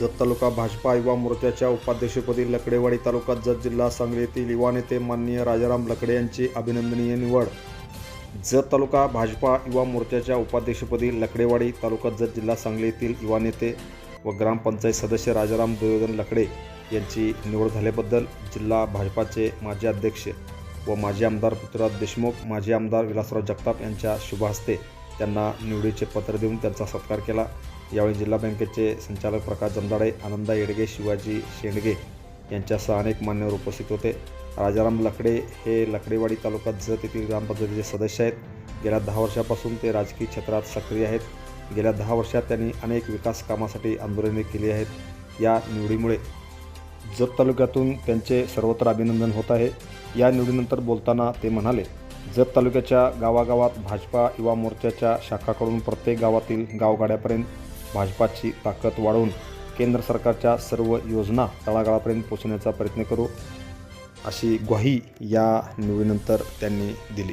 जत तालुका भाजपा युवा मोर्चाच्या उपाध्यक्षपदी लकडेवाडी तालुका जत जिल्हा सांगली येथील युवा नेते माननीय राजाराम लकडे यांची अभिनंदनीय निवड. जत तालुका भाजपा युवा मोर्चाच्या उपाध्यक्षपदी लकडेवाडी तालुका जत जिल्हा सांगली येथील युवा नेते व ग्रामपंचायत सदस्य राजाराम दुर्योधन लकडे यांची निवड झाल्याबद्दल जिल्हा भाजपाचे माजी अध्यक्ष व माजी आमदार पृथ्वीराज देशमुख माजी आमदार विलासराव जगताप यांच्या शुभ हस्ते त्यांना निवडीचे पत्र देऊन त्यांचा सत्कार केला. यावेळी जिल्हा बँकेचे संचालक प्रकाश जमदाडे आनंदा येडगे शिवाजी शेंडगे यांच्यासह अनेक मान्यवर उपस्थित होते. राजाराम लकडे हे लकडेवाडी तालुक्यात जत येथील ग्रामपंचायतीचे सदस्य आहेत. गेल्या दहा वर्षापासून ते राजकीय क्षेत्रात सक्रिय आहेत. गेल्या दहा वर्षात त्यांनी अनेक विकास कामासाठी आंदोलने केली आहेत. या निवडीमुळे जत तालुक्यातून त्यांचे सर्वत्र अभिनंदन होत आहे. या निवडीनंतर बोलताना ते म्हणाले जत तालुक्याच्या गावागावात भाजपा युवा मोर्चाच्या शाखाकडून प्रत्येक गावातील गावगाड्यापर्यंत भाजपाची ताकद वाढवून केंद्र सरकारच्या सर्व योजना तळागाळापर्यंत पोहोचण्याचा प्रयत्न करू अशी ग्वाही या निवडीनंतर त्यांनी दिली.